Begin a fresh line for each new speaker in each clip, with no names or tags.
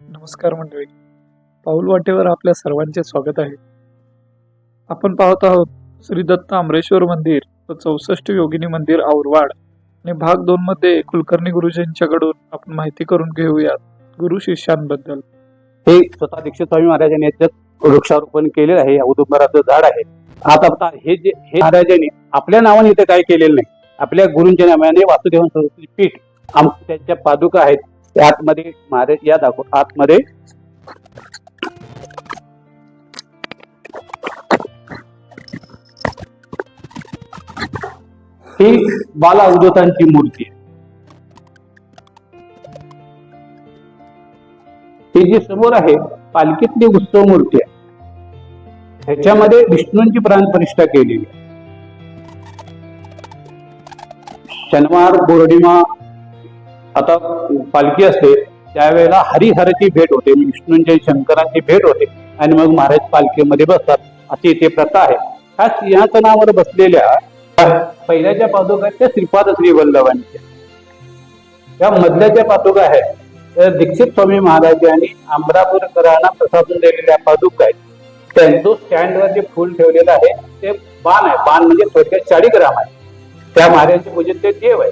नमस्कार मंडळी. पाऊल वाटेवर आपल्या सर्वांचे स्वागत आहे. आपण पाहत आहोत श्री दत्त आमरेश्वर मंदिर व चौसष्ट योगिनी मंदिर औरवाड आणि भाग दोन मध्ये कुलकर्णी गुरुजींच्याकडून आपण माहिती करून घेऊयात गुरु शिष्यांबद्दल.
हे स्वतः दीक्षित स्वामी महाराजांनी याच्यात वृक्षारोपण केलेलं आहे. औदुंबराचं झाड आहे. आता आता हे जे हे महाराजांनी आपल्या नावाने इथे काय केलेलं नाही. आपल्या गुरुंच्या नावाने वासुदेवन सरस्वती पीठ आम त्यांच्या पादुका आहेत. आतमध्ये मारे या दाखव आतमध्ये. ही बाला अवधूतांची मूर्ती आहे. ही जी समोर आहे पालखीतली उत्सव मूर्ती आहे. ह्याच्यामध्ये विष्णूंची प्राणप्रतिष्ठा केलेली आहे. शनिवार पौर्णिमा आता पालखी असते त्यावेळेला हरिहराची भेट होते विष्णूंच्या शंकरांची भेट होते आणि मग महाराज पालखीमध्ये बसतात अशी इथे प्रथा आहे. ह्या सिंहासनावर बसलेल्या पहिल्याच्या पादुका आहेत त्या श्रीपाद श्री वल्लभांच्या. या मधल्या ज्या पादुका आहेत त्या दीक्षित स्वामी महाराज यांनी आंबरापूरकरांना प्रसादून दिलेल्या पादुका आहेत. त्यांचं स्टँडवर जे फुल ठेवलेलं आहे ते बाण आहे. बाण म्हणजे थोडक्यात चाळी ग्राम आहे. त्या महाराजांचे पूजन ते देव आहे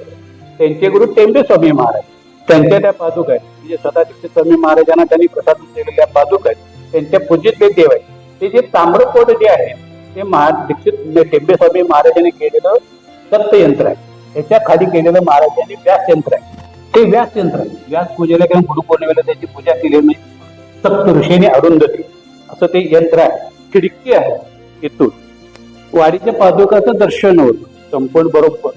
त्यांचे गुरु टेंबे स्वामी महाराज. त्यांच्या त्या पादुका आहेत. म्हणजे स्वतः दीक्षित स्वामी महाराजांना त्यांनी प्रसाद दिलेल्या पादुका आहेत. त्यांच्या पूजित ते देव आहेत ते जे ताम्रकोट जे आहे ते महा दीक्षित टेंबे म्हणजे स्वामी महाराजांनी केलेलं दत्त यंत्र आहे. त्याच्याखाली केलेलं महाराजांनी व्यास यंत्र आहे. ते व्यास यंत्र आहे. व्यास पूजेला किंवा गुरुपौर्णिमेला त्याची पूजा केली म्हणजे सप्त ऋषीने अरुंधती असं ते यंत्र आहे. खिडकी आहे इथून. वाडीच्या पादुकाचं दर्शन होतं. संपूर्ण बरोबर.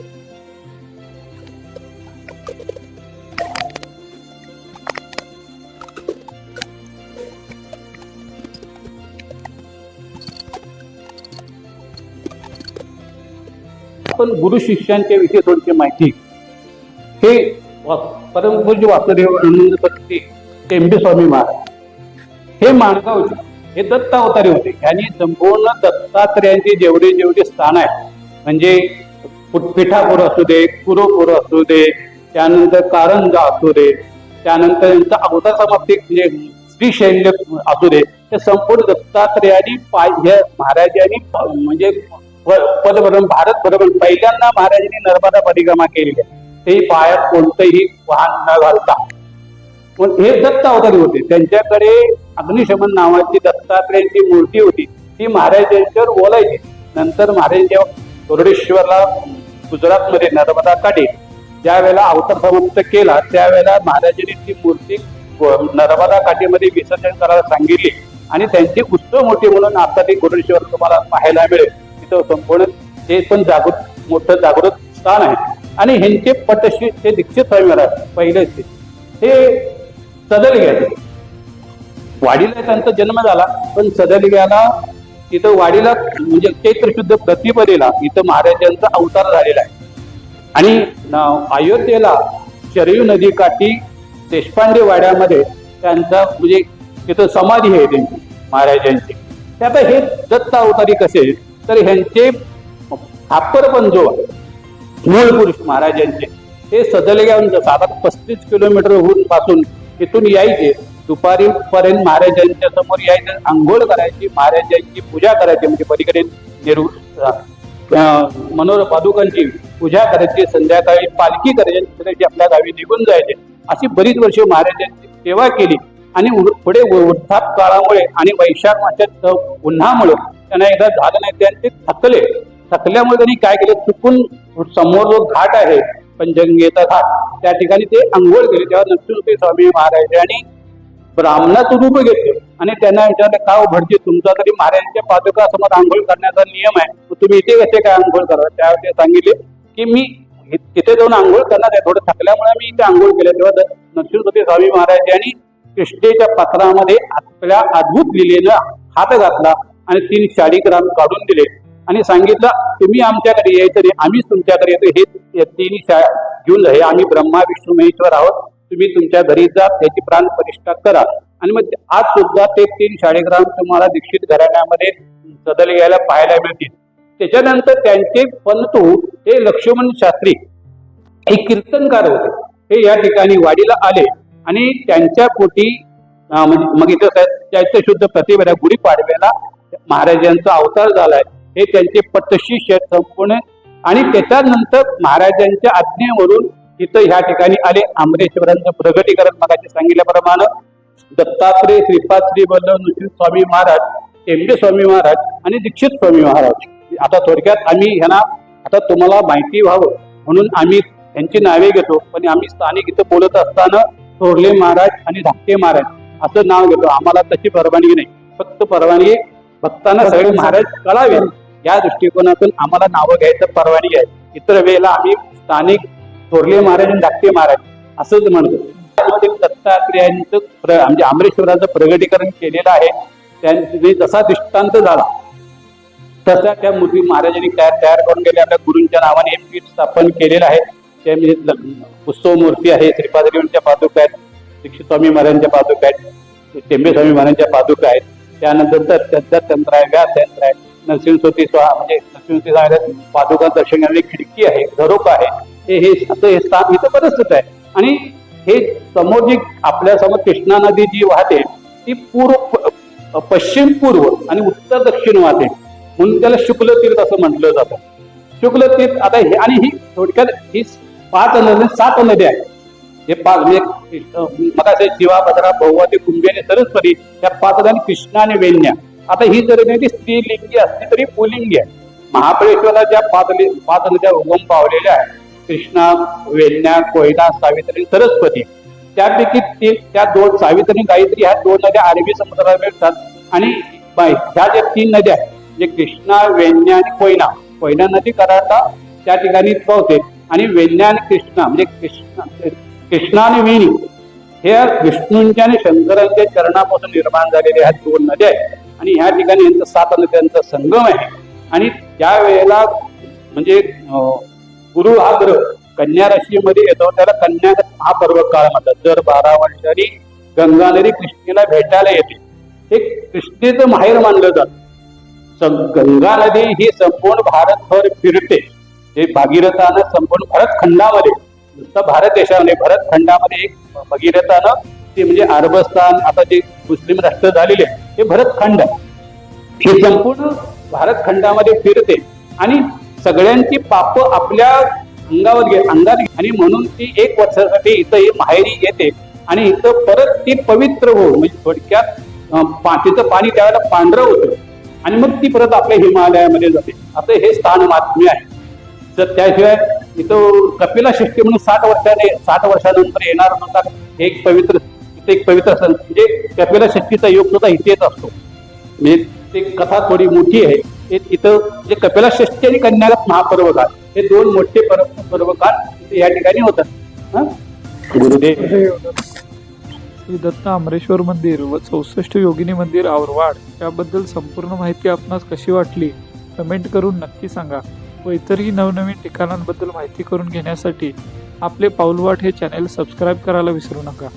आपण गुरु शिष्यांच्या विषयी थोडीशी माहिती. हे परमपूज्य वासुदेव आनंद पत्ती टेंबे स्वामी महाराज. हे माणगावचे हे दत्त अवतारी होते. यांनी संपूर्ण दत्तात्रयांची जेवढे जेवढे स्थान आहे म्हणजे पिठापूर असू दे कुरोपूर असू दे त्यानंतर कारंजा असू दे त्यानंतर यांचा अवतार समाप्ती म्हणजे श्रीशैल्य असू दे हे संपूर्ण दत्तात्रयांनी पाय महाराजांनी म्हणजे पदभ्रमण भारत भ्रमण पहिल्यांदा महाराजांनी नर्मदा परिक्रमा केलेली आहे. ते पायात कोणतंही वाहन न घालता. पण हे दत्त अवतारी होते. त्यांच्याकडे अग्निशमन नावाची दत्तात्रयांची मूर्ती होती. ती महाराजांच्यावर बोलायची नंतर महाराज जेव्हा मुरुडेश्वरला गुजरातमध्ये नर्मदा काठी ज्या वेळेला अवतार समाप्त केला त्यावेळेला महाराजांनी ती मूर्ती नर्मदा काठीमध्ये विसर्जन करायला सांगितली. आणि त्यांची उत्सव मोठी म्हणून आता ती गुरुडेश्वर तुम्हाला पाहायला मिळेल. तिथं संपवणं हे पण जागृत मोठं जागृत स्थान आहे. आणि ह्यांचे पटश्री ते दीक्षित स्वामी महाराज पहिले ते. हे सदलग्याचे वाडीला त्यांचा जन्म झाला पण सदलग्याला तिथं वाडीला म्हणजे चैत्र शुद्ध प्रतिपदेला इथं महाराजांचा अवतार झालेला आहे. आणि अयोध्येला शरयू नदी काठी देशपांडे वाड्यामध्ये त्यांचा म्हणजे तिथं समाधी आहे त्यांची महाराजांची. ते आता हे दत्त अवतारी कसे तर ह्यांचे खापर पण जो आहे, मूळ पुरुष महाराजांचे हे सदलग्याहून साधारण पस्तीस किलोमीटर होऊन पासून तिथून यायचे दुपारी पर्यंत महाराजांच्या समोर यायचं आंघोळ करायची महाराजांची पूजा करायची म्हणजे पलीकडे नेहरू मनोहर पादुकांची पूजा करायची संध्याकाळी पालखी करायची करायची आपल्या गावी निघून जायचे. अशी बरीच वर्ष महाराजांची सेवा केली. आणि पुढे वृद्धाप काळामुळे आणि वैशाख मासात उन्हामुळे त्यांना एकदा झालं नाही त्यांनी ते थकले. थकल्यामुळे त्यांनी काय केलं? चुकून समोर जो घाट आहे पंचगंगेचा घाट त्या ठिकाणी ते आंघोळ केले. तेव्हा नरसिंह स्वामी महाराजांनी ब्राह्मणाचं रूप घेतलं. आणि त्यांना विचारलं का हो उभडते तुमचा तरी महाराजांच्या पादुका समोर आंघोळ करण्याचा नियम आहे. तुम्ही इथे कसे काय आंघोळ करा? त्यावेळी ते सांगितले की मी तिथे जाऊन आंघोळ करणार आहे. थोडं थकल्यामुळे मी इथे आंघोळ केलं तेव्हा द- नरसिंह स्वामी महाराज यांनी कृष्णेच्या पात्रामध्ये आपल्या अद्भुत लिलेनं हात घातला आणि तीन शाळीग्राम काढून दिले. आणि सांगितलं तुम्ही आमच्याकडे यायचं नाही आम्हीच तुमच्याकडे येतो. हे तीन शा घेऊन हे आम्ही ब्रह्मा विष्णू महेश्वर आहोत. तुम्ही तुमच्या घरी जा त्याची प्राण प्रतिष्ठा करा. आणि मग आज सुद्धा ते तीन शाळेग्राम तुम्हाला दीक्षित घराण्यामध्ये सदल घ्यायला पाहायला मिळतील. त्याच्यानंतर त्यांचे पंतू हे लक्ष्मण शास्त्री हे कीर्तनकार होते. हे या ठिकाणी वाडीला आले. आणि त्यांच्या पोटी म्हणजे मग इथं चैत्य शुद्ध प्रतिभेला गुढीपाडव्याला महाराजांचा अवतार झालाय. हे त्यांचे पट्टशी संपूर्ण आणि त्याच्यानंतर महाराजांच्या आज्ञेवरून इथं ह्या ठिकाणी आले. आमरेश्वरांचं प्रगटीकरण मगाशी सांगितल्याप्रमाणे दत्तात्रय श्रीपाद श्री वल्लभ नृसिंह स्वामी महाराज टेंबे स्वामी महाराज आणि दीक्षित स्वामी महाराज. आता थोडक्यात आम्ही ह्यांना आता तुम्हाला माहिती व्हावं म्हणून आम्ही त्यांची नावे घेतो. पण आम्ही स्थानिक इथं बोलत असताना थोरले महाराज आणि धाकटे महाराज असं नाव घेतो. आम्हाला तशी परवानगी नाही. फक्त परवानगी भक्तांना सगळे महाराज कळावे. या दृष्टिकोनातून आम्हाला नावं घ्यायचं परवानगी आहे. इतर वेळेला आम्ही स्थानिक थोरले महाराज आणि धाकटे महाराज असंच म्हणतो. त्यामध्ये दत्तात्रेयांचं म्हणजे अमरेश्वराचं प्रगटीकरण केलेलं आहे. त्यांनी जसा दृष्टांत झाला तसा त्या मूर्ती महाराजांनी तयार तयार करून गेले आपल्या गुरूंच्या नावाने हे पीठ स्थापन केलेलं आहे. त्या म्हणजे उत्सव मूर्ती आहे श्रीपादरींच्या पादुका आहेत दीक्षित स्वामी महाराजांच्या पादुका आहेत टेंबे स्वामी महाराजांच्या पादुका आहेत. त्यानंतर तर दत्त तंत्र आहे व्यास यंत्र आहे नरसिंहस्वती स्वा म्हणजे नरसिंहस्वती स्वामी पादुका दर्शन करणारी खिडकी आहे झरोक आहे. हे हे असं हे स्थान इथं बरंच आहे. आणि हे समोर जी आपल्यासमोर कृष्णा नदी जी वाहते ती पूर्व पश्चिम पूर्व आणि उत्तर दक्षिण वाहते. म्हणून त्याला शुक्ल तीर्थ असं म्हटलं जातं. शुक्ल तीर्थ आता हे आणि ही थोडक्यात ही पाच नद्या सात नद्या आहेत हे पाच म्हणजे मग असे शिवा भद्रा कुंभी आणि सरस्वती या पाच आणि कृष्णा आणि वेण्या. आता ही जरी नाही ती स्त्रीलिंगी असली तरी पुलिंगी आहे. महाबळेश्वरला ज्या पाच पाच नद्या उगम पावलेल्या आहेत कृष्णा वेण्या कोयना सावित्री सरस्वती त्यापैकी तीन त्या दोन सावित्री गायत्री ह्या दोन नद्या अरबी समुद्राला मिळतात. आणि ह्या ज्या तीन नद्या आहेत, म्हणजे कृष्णा वेण्या आणि कोयना कोयना नदी कराडला त्या ठिकाणी पावते आणि वेण्या आणि कृष्णा म्हणजे कृष्ण कृष्णा आणि वेणी हे विष्णूंच्या आणि शंकरांच्या चरणापासून निर्माण झालेल्या ह्या दोन नद्या आहेत. आणि ह्या ठिकाणी यांचं सात नद्यांचा संगम आहे. आणि त्या वेळेला म्हणजे अं, गुरु हा ग्रह कन्या राशीमध्ये येतो त्याला कन्या हा पर्व काळ म्हणतात दर बारा वर्षांनी गंगा नदी कृष्णेला भेटायला येते. हे कृष्णेचं माहेर मानलं जात. गंगा नदी ही संपूर्ण भारतभर फिरते. हे भागीरथानं संपूर्ण भारत खंडामध्ये नुसतं भारत देशामध्ये भरत खंडामध्ये एक भगीरथानं ते म्हणजे अरबस्तान आता जे मुस्लिम राष्ट्र झालेले हे भरतखंड हे संपूर्ण भारत खंडामध्ये फिरते आणि सगळ्यांची पाप आपल्या अंगावर घे अंगात आणि म्हणून ती एक वर्षासाठी इथं ही माहेरी येते आणि इथं परत ती पवित्र हो म्हणजे थोडक्यात तिचं पाणी त्यावेळेला पांढरं होतं. आणि मग ती परत आपल्या हिमालयामध्ये जाते. असं हे स्थान महात्म्य आहे. तर त्याशिवाय इथं कपिला षष्ठी म्हणून साठ वर्षाने साठ वर्षानंतर येणार म्हणतात एक पवित्र इथे एक पवित्र सण. म्हणजे कपिला षष्ठीचा योग सुद्धा इथेच असतो. म्हणजे ते कथा थोडी मोठी आहे. हे इथं म्हणजे कपिला षष्ठी आणि कन्यागत महापर्वकाळ हे दोन मोठे पर्व पर्वकाळ इथे या ठिकाणी होतात. हं? गुरुदेव.
श्री दत्त आमरेश्वर मंदिर व चौसष्ट योगिनी मंदिर आवरवाड. याबद्दल संपूर्ण माहिती आपणास कशी वाटली? कमेंट करून नक्की सांगा. व इतरही नवनवीन ठिकाणांबद्दल माहिती करून घेण्यासाठी आपले पाऊलवाट हे चॅनेल सबस्क्राईब करायला विसरू नका.